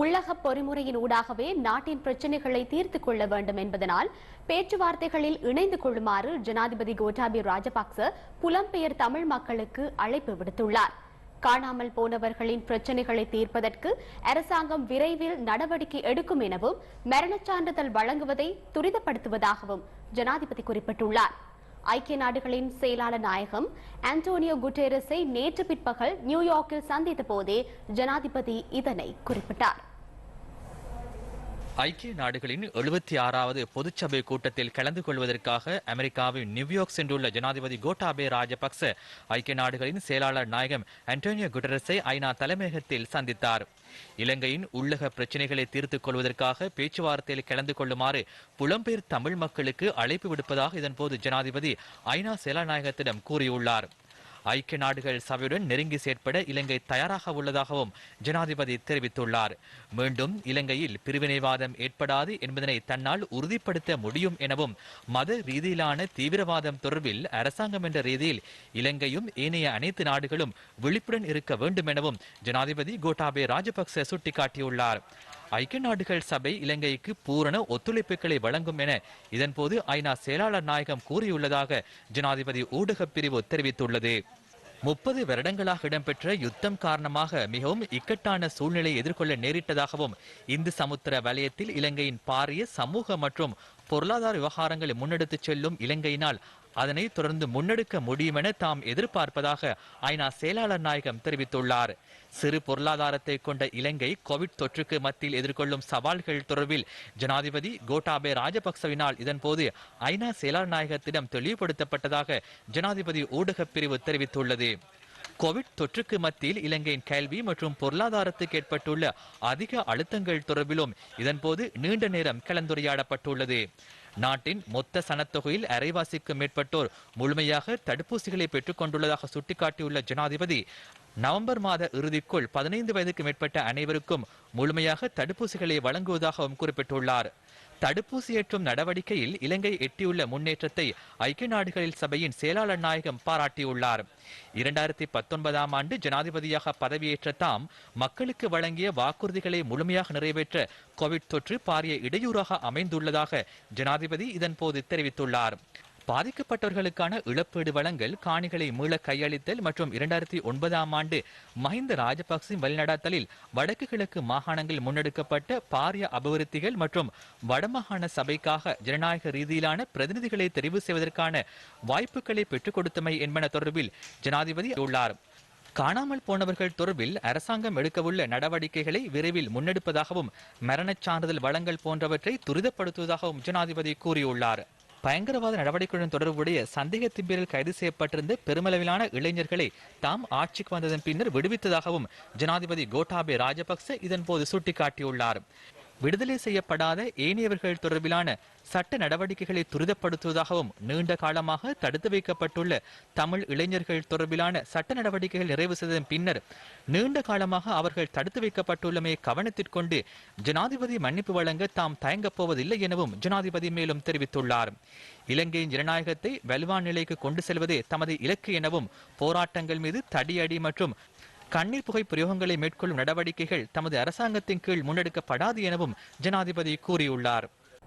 உள்ளக பொறிமுறையின் ஊடாகவே நாட்டின் பிரச்சினைகளை தீர்த்துக் கொள்ள வேண்டும் என்பதனால் பேச்சுவார்த்தைகளில் இணைந்து கொள்ளுமாறு ஜனாதிபதி கோட்டாபி ராஜபக்ச புலம்பெயர் தமிழ் மக்களுக்கு அழைப்பு விடுத்துள்ளார். காணாமல் போனவர்களின் பிரச்சினைகளை தீர்ப்பதற்கு அரசாங்கம் விரைவில் நடவடிக்கை எடுக்கும் எனவும் மரணச் சான்றிதழ் வழங்குவதை துரிதப்படுத்துவதாகவும் ஜனாதிபதி குறிப்பிட்டுள்ளார். ஐக்கிய நாடுகளின் செயலாளர் நாயகம் ஆண்டோனியோ குட்டேரஸை நேற்று பிற்பகல் நியூயார்க்கில் சந்தித்த போதே ஜனாதிபதி இதனை குறிப்பிட்டார். ஐக்கிய நாடுகளின் எழுபத்தி ஆறாவது பொதுச்சபை கூட்டத்தில் கலந்து கொள்வதற்காக அமெரிக்காவின் நியூயார்க் சென்றுள்ள ஜனாதிபதி கோட்டாபே ராஜபக்ச ஐக்கிய நாடுகளின் செயலாளர் நாயகம் அண்டோனியோ குட்டரஸை ஐநா தலைமையகத்தில் சந்தித்தார். இலங்கையின் உள்ளக பிரச்சினைகளை தீர்த்துக் கொள்வதற்காக பேச்சுவார்த்தையில் கலந்து கொள்ளுமாறு புலம்பெயர் தமிழ் மக்களுக்கு அழைப்பு விடுப்பதாக இதன்போது ஜனாதிபதி ஐநா செயலாநாயகத்திடம் கூறியுள்ளார். ஐக்கிய நாடுகள் சபையுடன் நெருங்கி செயற்பட இலங்கை தயாராக உள்ளதாகவும் ஜனாதிபதி தெரிவித்துள்ளார். மீண்டும் இலங்கையில் பிரிவினைவாதம் ஏற்படாது என்பதனை தன்னால் உறுதிப்படுத்த முடியும் எனவும் மத ரீதியிலான தீவிரவாதம் தொடர்பில் அரசாங்கம் என்ற ரீதியில் இலங்கையும் ஏனைய அனைத்து நாடுகளும் விழிப்புடன் இருக்க வேண்டும் எனவும் ஜனாதிபதி கோட்டாபே ராஜபக்ச சுட்டிக்காட்டியுள்ளார். ஐக்கிய நாடுகள் சபை இலங்கைக்கு பூரண ஒத்துழைப்புகளை வழங்கும் என இதன்போது ஐநா செயலாளர் நாயகம் கூறியுள்ளதாக ஜனாதிபதி ஊடகப் பிரிவு தெரிவித்துள்ளது. முப்பது வருடங்களாக இடம்பெற்ற யுத்தம் காரணமாக மிகவும் இக்கட்டான சூழ்நிலையை எதிர்கொள்ள நேரிட்டதாகவும் இந்து சமுத்திர வலயத்தில் இலங்கையின் பாரிய சமூக மற்றும் பொருளாதார விவகாரங்களை முன்னெடுத்துச் செல்லும் இலங்கையினால் அதனை தொடர்ந்து முன்னெடுக்க முடியும் என தாம் எதிர்பார்ப்பதாக ஐநா செயலாளர் நாயகம் தெரிவித்துள்ளார். சிறு பொருளாதாரத்தை கொண்ட இலங்கை கோவிட் தொற்றுக்கு மத்தியில் எதிர்கொள்ளும் சவால்கள் தொடர்பில் ஜனாதிபதி கோட்டாபே ராஜபக்சவினால் இதன்போது ஐநா செயலாளர் நாயகத்திடம் தெளிவுபடுத்தப்பட்டதாக ஜனாதிபதி ஊடகப் பிரிவு தெரிவித்துள்ளது. கோவிட் தொற்றுக்கு மத்தியில் இலங்கையின் கல்வி மற்றும் பொருளாதாரத்துக்கு ஏற்பட்டுள்ள அதிக அழுத்தங்கள் தொடர்பிலும் இதன்போது நீண்ட நேரம் கலந்துரையாடப்பட்டுள்ளது. நாட்டின் மொத்த சனத்தொகையில் அரைவாசிக்கும் மேற்பட்டோர் முழுமையாக தடுப்பூசிகளை பெற்றுக் கொண்டுள்ளதாக சுட்டிக்காட்டியுள்ள ஜனாதிபதி நவம்பர் மாத இறுதிக்குள் பதினைந்து வயதுக்கு மேற்பட்ட அனைவருக்கும் முழுமையாக தடுப்பூசிகளை வழங்குவதாகவும் குறிப்பிட்டுள்ளார். தடுப்பூசி ஏற்றும் நடவடிக்கையில் இலங்கை எட்டியுள்ள முன்னேற்றத்தை ஐக்கிய நாடுகளில் சபையின் செயலாளர் நாயகம் பாராட்டியுள்ளார். இரண்டாயிரத்தி பத்தொன்பதாம் ஆண்டு ஜனாதிபதியாக பதவியேற்ற தாம் மக்களுக்கு வழங்கிய வாக்குறுதிகளை முழுமையாக நிறைவேற்ற கோவிட் தொற்று பாரிய இடையூறாக அமைந்துள்ளதாக ஜனாதிபதி இதன்போது தெரிவித்துள்ளார். பாதிக்கப்பட்டவர்களுக்கான இழப்பீடு வழங்கல் காணிகளை மீள கையளித்தல் மற்றும் இரண்டாயிரத்தி ஒன்பதாம் ஆண்டு மஹிந்த ராஜபக்சின் வழிநடத்தலில் வடக்கு கிழக்கு மாகாணங்களில் முன்னெடுக்கப்பட்ட பாரிய அபிவிருத்திகள் மற்றும் வடமாகாண சபைக்காக ஜனநாயக ரீதியிலான பிரதிநிதிகளை தெரிவு செய்வதற்கான வாய்ப்புகளை பெற்றுக் கொடுத்தமை என்பன தொடர்பில் ஜனாதிபதி உள்ளார். காணாமல் போனவர்கள் தொடர்பில் அரசாங்கம் எடுக்கவுள்ள நடவடிக்கைகளை விரைவில் முன்னெடுப்பதாகவும் மரணச் சான்றிதழ் வழங்கல் போன்றவற்றை துரிதப்படுத்துவதாகவும் ஜனாதிபதி கூறியுள்ளார். பயங்கரவாத நடவடிக்கையுடன் தொடர்புடைய சந்தேகத்தின் பேரில் கைது செய்யப்பட்டிருந்த பெருமளவிலான இளைஞர்களை தாம் ஆட்சிக்கு வந்ததன் பின்னர் விடுவித்ததாகவும் ஜனாதிபதி கோட்டாபே ராஜபக்ச இதன்போது சுட்டிக்காட்டியுள்ளார். விடுதலை செய்யப்படாத ஏனையவர்கள் தொடர்பிலான சட்ட நடவடிக்கைகளை துரிதப்படுத்துவதாகவும் நீண்ட காலமாக தடுத்து வைக்கப்பட்டுள்ள தமிழ் இளைஞர்கள் தொடர்பிலான சட்ட நடவடிக்கைகள் நிறைவு செய்ததன் பின்னர் நீண்ட காலமாக அவர்கள் தடுத்து வைக்கப்பட்டுள்ளமையை கவனத்திற்கொண்டு ஜனாதிபதி மன்னிப்பு வழங்க தாம் தயங்கப் போவதில்லை எனவும் ஜனாதிபதி மேலும் தெரிவித்துள்ளார். இலங்கையின் ஜனநாயகத்தை வலுவான் நிலைக்கு கொண்டு செல்வதே தமது இலக்கு எனவும் போராட்டங்கள் மீது தடியடி மற்றும் கண்ணீர் புகை பிரயோகங்களை மேற்கொள்ளும் நடவடிக்கைகள் தமது அரசாங்கத்தின் கீழ் முன்னெடுக்கப்படாது எனவும் ஜனாதிபதி கூறியுள்ளார்.